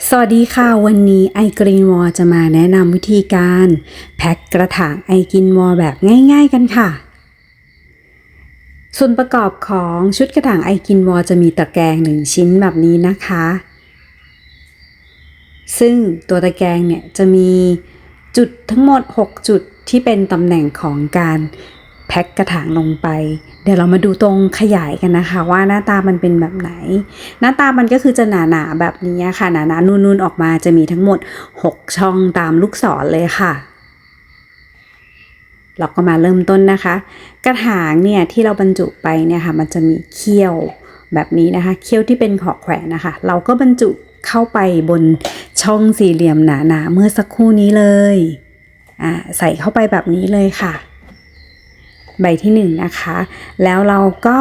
สวัสดีค่ะ วันนี้ไอกรีนวอจะมาแนะนำวิธีการ แพ็คกระถางไอกินวอแบบง่าย ๆ กันค่ะ ส่วนประกอบของชุดกระถางไอกินวอจะมีตะแกรงหนึ่งชิ้นแบบนี้นะคะ ซึ่งตัวตะแกรงเนี่ยจะมีจุดทั้งหมด 6 จุดที่เป็นตำแหน่งของการ แพ็คกระถางลงไป เดี๋ยวเรามาดูตรงขยายกันนะคะ ว่าหน้าตามันเป็นแบบไหน หน้าตามันก็คือจะหนาๆแบบนี้ค่ะหนาๆนูนๆออกมาจะมีทั้งหมด 6 ช่องตามลูกศรเลยค่ะเราก็มาเริ่มต้นนะคะ กระถางเนี่ยที่เราบรรจุไปเนี่ยค่ะมันจะมีเขี้ยวแบบนี้นะคะเขี้ยวที่เป็นขอแขวนนะคะ เราก็บรรจุเข้าไปบนช่องสี่เหลี่ยมหนาๆเมื่อสักครู่นี้เลยอ่าใส่เข้าไปแบบนี้เลยค่ะ ใบที่หนึ่งนะคะ แล้วเราก็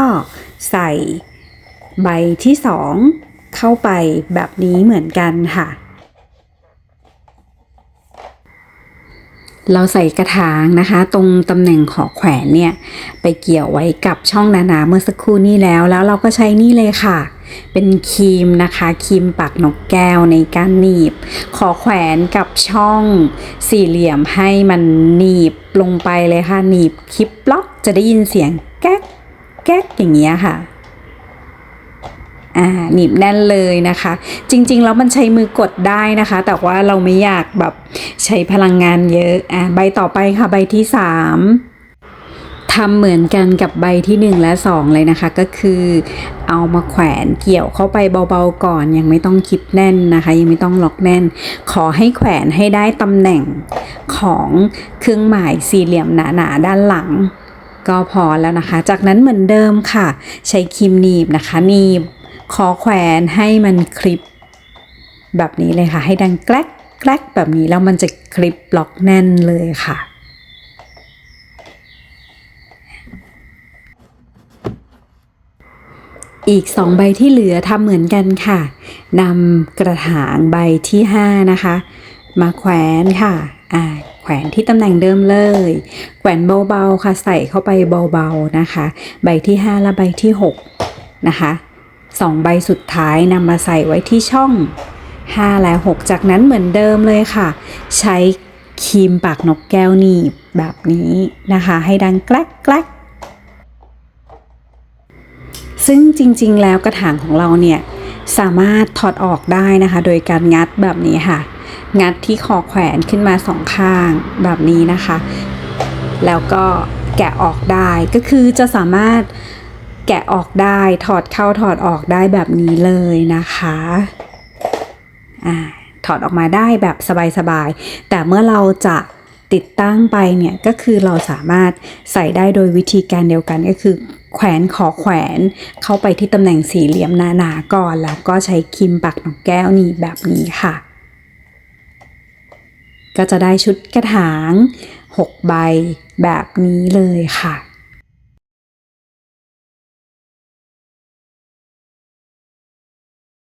ใส่ใบที่สองเข้าไปแบบนี้เหมือนกันค่ะ เราใส่กระถางนะคะ ตรงตำแหน่งขอแขวนเนี่ย ไปเกี่ยวไว้กับช่องหนาๆเมื่อสักครู่นี้แล้ว แล้วเราก็ใช้นี่เลยค่ะ เป็นครีมนะคะครีมปักนกแก้วในการหนีบ ขอแขวนกับช่องสี่เหลี่ยมให้มันหนีบลงไปเลยค่ะหนีบคลิปล็อกจะได้ยินเสียงแก๊กแก๊กอย่างเงี้ยค่ะอ่าหนีบแน่นเลยนะคะ จริงๆแล้วมันใช้มือกดได้นะคะ แต่ว่าเราไม่อยากแบบใช้พลังงานเยอะอ่าใบต่อไปค่ะใบที่สาม ทำเหมือนกันกับใบที่ 1 และ 2 เลยนะคะ ก็คือเอามาแขวนเกี่ยวเข้าไปเบาๆก่อน ยังไม่ต้องคิดแน่นนะคะ ยังไม่ต้องล็อกแน่น ขอให้แขวนให้ได้ตำแหน่งของเครื่องหมายสี่เหลี่ยมหนาๆด้านหลังก็พอแล้วนะคะ จากนั้นเหมือนเดิมค่ะ ใช้ครีมหนีบนะคะหนีบขอแขวนให้มันคลิป แบบนี้เลยค่ะ ให้ดังแกลกแกลกแบบนี้แล้วมันจะคลิปล็อกแน่นเลยค่ะ อีก 2 ใบที่เหลือทำเหมือนกันค่ะนำกระถางใบที่ 5 นะคะ มาแขวนค่ะอ่าแขวนที่ตำแหน่งเดิมเลย แขวนเบาๆค่ะใส่เข้าไปเบาๆนะคะ ใบที่ 5 และใบที่ 6 นะคะสองใบสุดท้ายนำมาใส่ไว้ที่ช่อง 5 และ 6 จากนั้นเหมือนเดิมเลยค่ะ ใช้ครีมปากนกแก้วหนีบแบบนี้นะคะ ให้ดังแกลกแกลก ซึ่งจริง ๆ แล้วกระถางของเราเนี่ยสามารถถอดออกได้นะคะ โดยการงัดแบบนี้ค่ะ งัดที่คอแขวนขึ้นมาสองข้างแบบนี้นะคะ แล้วก็แกะออกได้ก็คือจะสามารถแกะออกได้ถอดเข้าถอดออกได้แบบนี้เลยนะคะอ่าถอดออกมาได้แบบสบายๆ แต่เมื่อเราจะติดตั้งไปเนี่ยก็คือเราสามารถใส่ได้โดยวิธีการเดียวกันก็คือ แขวนขอแขวนเข้าไปที่ตำแหน่งสี่เหลี่ยมหนาๆก่อน แล้วก็ใช้ครีมปักนกแก้วนี่แบบนี้ค่ะ ก็จะได้ชุดกระถาง 6 ใบแบบนี้เลยค่ะ